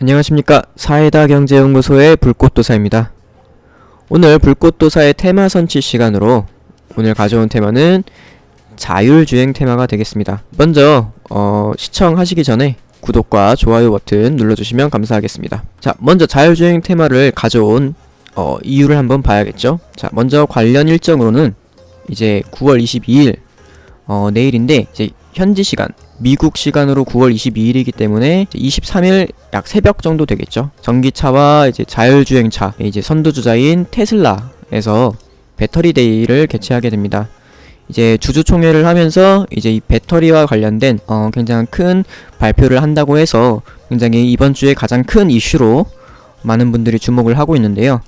안녕하십니까 사이다 경제연구소의 불꽃도사입니다. 오늘 불꽃도사의 테마 선치 시간으로 오늘 가져온 테마는 자율주행 테마가 되겠습니다. 먼저 어, 시청하시기 전에 구독과 좋아요 버튼 눌러주시면 감사하겠습니다. 자, 먼저 자율주행 테마를 가져온 어, 이유를 한번 봐야겠죠. 자, 먼저 관련 일정으로는 이제 9월 22일 어, 내일인데 이제 현지 시간 미국 시간으로 9월 22일이기 때문에 23일 약 새벽 정도 되겠죠. 전기차와 이제 자율주행차 이제 선두주자인 테슬라에서 배터리 데이를 개최하게 됩니다. 이제 주주총회를 하면서 이제 이 배터리와 관련된 어 굉장히 큰 발표를 한다고 해서 굉장히 이번 주에 가장 큰 이슈로 많은 분들이 주목을 하고 있는데요.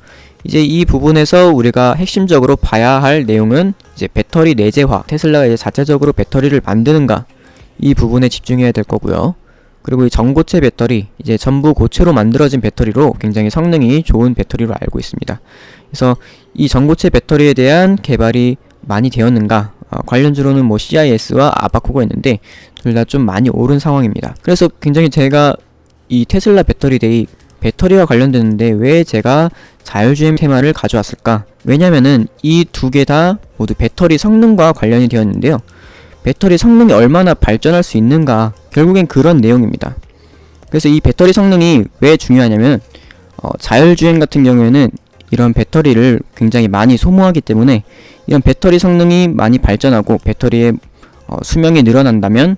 이제 이 부분에서 우리가 핵심적으로 봐야 할 내용은 이제 배터리 내재화, 테슬라가 이제 자체적으로 배터리를 만드는가 이 부분에 집중해야 될 거고요. 그리고 이 전고체 배터리, 이제 전부 고체로 만들어진 배터리로 굉장히 성능이 좋은 배터리로 알고 있습니다. 그래서 이 전고체 배터리에 대한 개발이 많이 되었는가? 어, 관련주로는 뭐 CIS와 아바코가 있는데 둘 다 좀 많이 오른 상황입니다. 그래서 굉장히 제가 이 테슬라 배터리 데이 배터리와 관련되는데 왜 제가 자율주행 테마를 가져왔을까? 왜냐면은 이 두 개 다 모두 배터리 성능과 관련이 되어 있는데요. 배터리 성능이 얼마나 발전할 수 있는가 결국엔 그런 내용입니다. 그래서 이 배터리 성능이 왜 중요하냐면 어, 자율주행 같은 경우에는 이런 배터리를 굉장히 많이 소모하기 때문에 이런 배터리 성능이 많이 발전하고 배터리의 어, 수명이 늘어난다면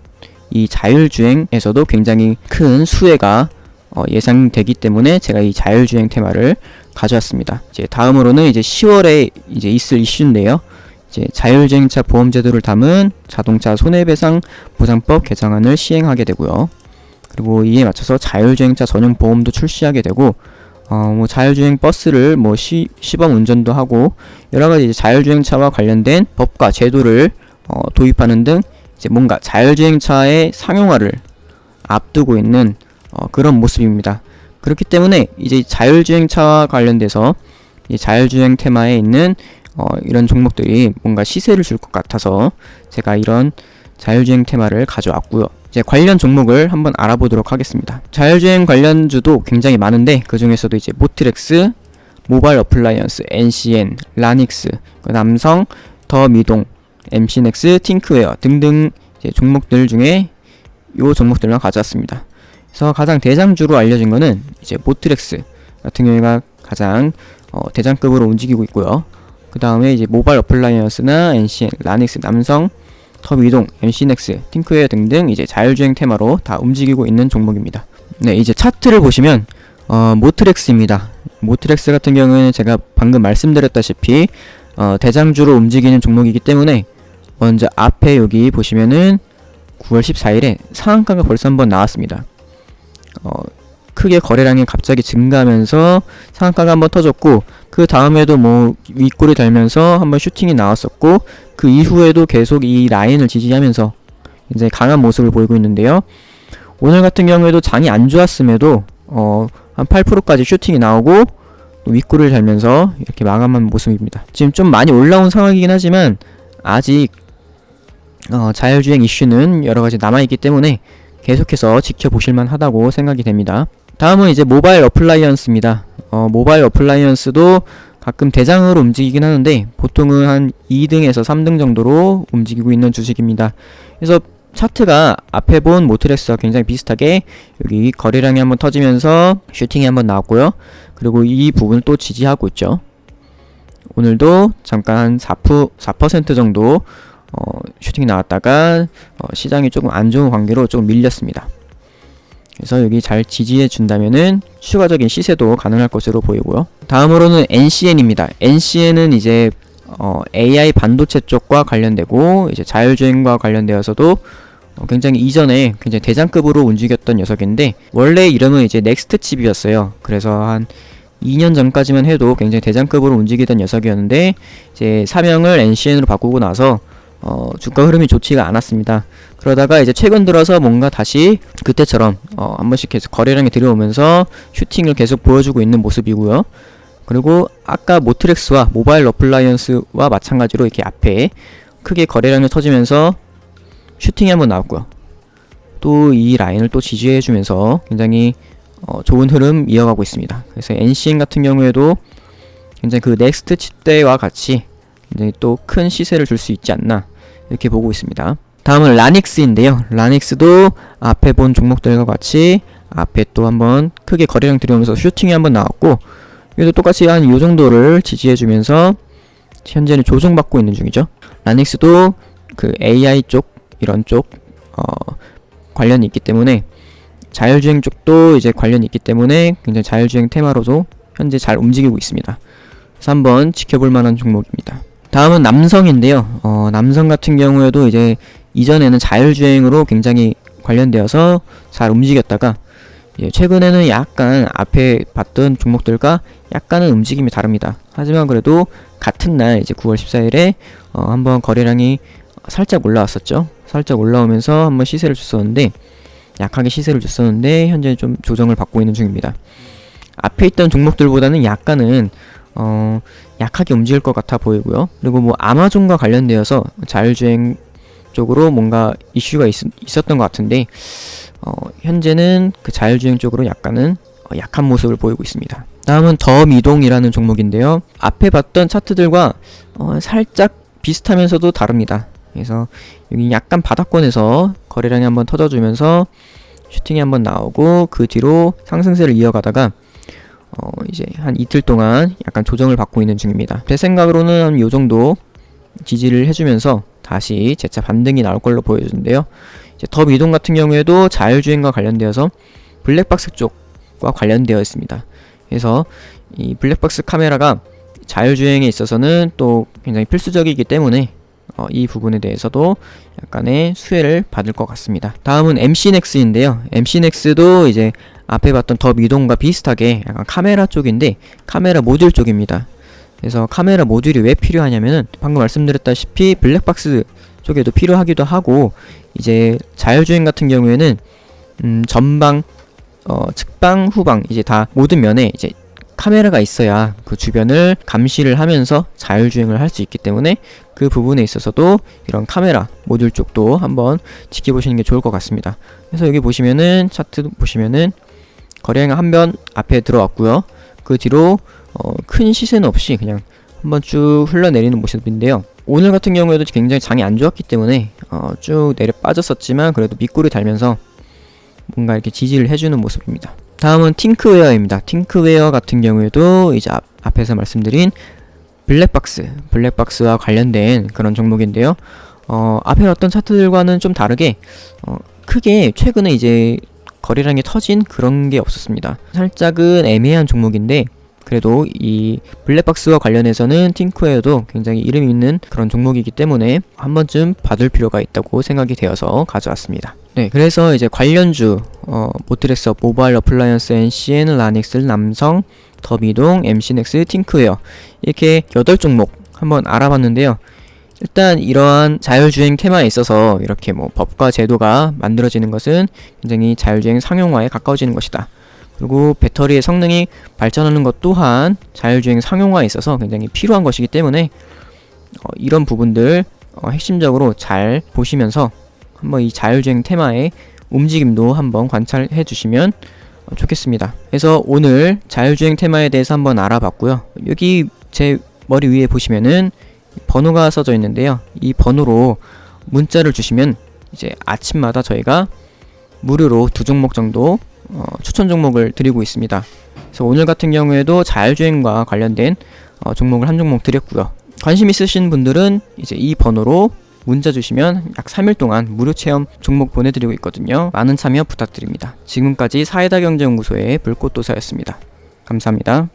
이 자율주행에서도 굉장히 큰 수혜가 어, 예상되기 때문에 제가 이 자율주행 테마를 가져왔습니다. 이제 다음으로는 이제 10월에 이제 있을 이슈인데요. 이제 자율주행차 보험제도를 담은 자동차 손해배상 보장법 개정안을 시행하게 되고요. 그리고 이에 맞춰서 자율주행차 전용 보험도 출시하게 되고 어, 뭐 자율주행 버스를 뭐 시, 시범 운전도 하고 여러 가지 자율주행차와 관련된 법과 제도를 어, 도입하는 등 이제 뭔가 자율주행차의 상용화를 앞두고 있는 어, 그런 모습입니다. 그렇기 때문에 이제 자율주행차와 관련돼서 이 자율주행 테마에 있는 어, 이런 종목들이 뭔가 시세를 줄 것 같아서 제가 이런 자율주행 테마를 가져왔고요. 이제 관련 종목을 한번 알아보도록 하겠습니다. 자율주행 관련주도 굉장히 많은데 그 중에서도 이제 모트렉스, 모바일 어플라이언스, NCN, 라닉스, 그 남성, 더 미동, MC넥스, 팅크웨어 등등 종목들 중에 요 종목들만 가져왔습니다. 그래서 가장 대장주로 알려진 거는 이제 모트렉스 같은 경우가 가장 어, 대장급으로 움직이고 있고요. 그 다음에 이제 모바일 어플라이언스나 NCN, 라닉스, 남성, 터미동, MC넥스, 팅크웨어 등등 이제 자율주행 테마로 다 움직이고 있는 종목입니다. 네, 이제 차트를 보시면 어, 모트렉스입니다. 모트렉스 같은 경우에는 제가 방금 말씀드렸다시피 어, 대장주로 움직이는 종목이기 때문에 먼저 앞에 여기 보시면은 9월 14일에 상한가가 벌써 한번 나왔습니다. 어, 크게 거래량이 갑자기 증가하면서 상한가가 한번 터졌고 그 다음에도 뭐 윗골이 달면서 한번 슈팅이 나왔었고 그 이후에도 계속 이 라인을 지지하면서 이제 강한 모습을 보이고 있는데요. 오늘 같은 경우에도 장이 안 좋았음에도 어, 한 8%까지 슈팅이 나오고 윗골을 달면서 이렇게 마감한 모습입니다. 지금 좀 많이 올라온 상황이긴 하지만 아직 어, 자율주행 이슈는 여러 가지 남아있기 때문에 계속해서 지켜보실만 하다고 생각이 됩니다. 다음은 이제 모바일 어플라이언스입니다. 어, 모바일 어플라이언스도 가끔 대장으로 움직이긴 하는데 보통은 한 2등에서 3등 정도로 움직이고 있는 주식입니다. 그래서 차트가 앞에 본 모트렉스와 굉장히 비슷하게 여기 거래량이 한번 터지면서 슈팅이 한번 나왔고요. 그리고 이 부분을 또 지지하고 있죠. 오늘도 잠깐 한 4%, 4% 정도 어, 슈팅이 나왔다가 어, 시장이 조금 안 좋은 관계로 조금 밀렸습니다. 그래서 여기 잘 지지해 준다면은 추가적인 시세도 가능할 것으로 보이고요. 다음으로는 NCN입니다. NCN은 이제 어, AI 반도체 쪽과 관련되고 이제 자율주행과 관련되어서도 어, 굉장히 이전에 굉장히 대장급으로 움직였던 녀석인데 원래 이름은 이제 넥스트 칩이었어요. 그래서 한 2년 전까지만 해도 굉장히 대장급으로 움직이던 녀석이었는데 이제 사명을 NCN으로 바꾸고 나서 어, 주가 흐름이 좋지가 않았습니다. 그러다가 이제 최근 들어서 뭔가 다시 그때처럼 어, 한 번씩 계속 거래량이 들어오면서 슈팅을 계속 보여주고 있는 모습이고요. 그리고 아까 모트렉스와 모바일 어플라이언스와 마찬가지로 이렇게 앞에 크게 거래량이 터지면서 슈팅이 한번 나왔고요. 또 이 라인을 또 지지해주면서 굉장히 어, 좋은 흐름 이어가고 있습니다. 그래서 NCN 같은 경우에도 굉장히 그 넥스트 칩대와 같이 굉장히 또 큰 시세를 줄 수 있지 않나 이렇게 보고 있습니다. 다음은 라닉스인데요. 라닉스도 앞에 본 종목들과 같이 앞에 또 한번 크게 거래량 들여오면서 슈팅이 한번 나왔고 얘도 똑같이 한요 정도를 지지해주면서 현재는 조정받고 있는 중이죠. 라닉스도 그 AI 쪽 이런 쪽 어, 관련이 있기 때문에 자율주행 쪽도 이제 관련이 있기 때문에 굉장히 자율주행 테마로도 현재 잘 움직이고 있습니다. 그래서 한번 지켜볼 만한 종목입니다. 다음은 남성인데요. 어, 남성 같은 경우에도 이제 이전에는 자율주행으로 굉장히 관련되어서 잘 움직였다가 예, 최근에는 약간 앞에 봤던 종목들과 약간은 움직임이 다릅니다. 하지만 그래도 같은 날 이제 9월 14일에 어, 한번 거래량이 살짝 올라왔었죠. 살짝 올라오면서 한번 시세를 줬었는데 약하게 시세를 줬었는데 현재 좀 조정을 받고 있는 중입니다. 앞에 있던 종목들보다는 약간은 어, 약하게 움직일 것 같아 보이고요. 그리고 뭐 아마존과 관련되어서 자율주행 쪽으로 뭔가 이슈가 있, 있었던 것 같은데 어, 현재는 그 자율주행 쪽으로 약간은 어, 약한 모습을 보이고 있습니다. 다음은 덤이동이라는 종목인데요. 앞에 봤던 차트들과 어, 살짝 비슷하면서도 다릅니다. 그래서 여기 약간 바닥권에서 거래량이 한번 터져주면서 슈팅이 한번 나오고 그 뒤로 상승세를 이어가다가 어 이제 한 이틀 동안 약간 조정을 받고 있는 중입니다. 제 생각으로는 한 요 정도 지지를 해주면서 다시 재차 반등이 나올 걸로 보여지는데요. 이제 더 미동 같은 경우에도 자율주행과 관련되어서 블랙박스 쪽과 관련되어 있습니다. 그래서 이 블랙박스 카메라가 자율주행에 있어서는 또 굉장히 필수적이기 때문에 어, 이 부분에 대해서도 약간의 수혜를 받을 것 같습니다. 다음은 MC넥스인데요. MC넥스도 이제 앞에 봤던 더 미동과 비슷하게 약간 카메라 쪽인데 카메라 모듈 쪽입니다. 그래서 카메라 모듈이 왜 필요하냐면은 방금 말씀드렸다시피 블랙박스 쪽에도 필요하기도 하고 이제 자율주행 같은 경우에는 음, 전방, 어, 측방, 후방 이제 다 모든 면에 이제 카메라가 있어야 그 주변을 감시를 하면서 자율주행을 할 수 있기 때문에 그 부분에 있어서도 이런 카메라 모듈 쪽도 한번 지켜보시는 게 좋을 것 같습니다. 그래서 여기 보시면은 차트 보시면은 거래량 한 번 앞에 들어왔고요. 그 뒤로 어, 큰 시세는 없이 그냥 한번 쭉 흘러내리는 모습인데요. 오늘 같은 경우에도 굉장히 장이 안 좋았기 때문에 어, 쭉 내려 빠졌었지만 그래도 밑구리 달면서 뭔가 이렇게 지지를 해주는 모습입니다. 다음은 팅크웨어입니다. 팅크웨어 같은 경우에도 이제 앞, 앞에서 말씀드린 블랙박스, 블랙박스와 관련된 그런 종목인데요. 어, 앞에 어떤 차트들과는 좀 다르게 어, 크게 최근에 이제 거래량이 터진 그런 게 없었습니다. 살짝은 애매한 종목인데 그래도 이 블랙박스와 관련해서는 팅크웨어도 굉장히 이름 있는 그런 종목이기 때문에 한 번쯤 받을 필요가 있다고 생각이 되어서 가져왔습니다. 네, 그래서 이제 관련주 어, 모트렉스 모바일 어플라이언스 NCN 라닉스 남성 더미동 MC넥스 팅크웨어 이렇게 8종목 한번 알아봤는데요. 일단 이러한 자율주행 테마에 있어서 이렇게 뭐 법과 제도가 만들어지는 것은 굉장히 자율주행 상용화에 가까워지는 것이다. 그리고 배터리의 성능이 발전하는 것 또한 자율주행 상용화에 있어서 굉장히 필요한 것이기 때문에 어, 이런 부분들 어, 핵심적으로 잘 보시면서 한번 이 자율주행 테마의 움직임도 한번 관찰해 주시면 어, 좋겠습니다. 그래서 오늘 자율주행 테마에 대해서 한번 알아봤고요. 여기 제 머리 위에 보시면은 번호가 써져 있는데요. 이 번호로 문자를 주시면 이제 아침마다 저희가 무료로 두 종목 정도 어, 추천 종목을 드리고 있습니다. 그래서 오늘 같은 경우에도 자율주행과 관련된 어, 종목을 한 종목 드렸고요. 관심 있으신 분들은 이제 이 번호로 문자 주시면 약 3일 동안 무료 체험 종목 보내드리고 있거든요. 많은 참여 부탁드립니다. 지금까지 사이다 경제연구소의 불꽃도사였습니다. 감사합니다.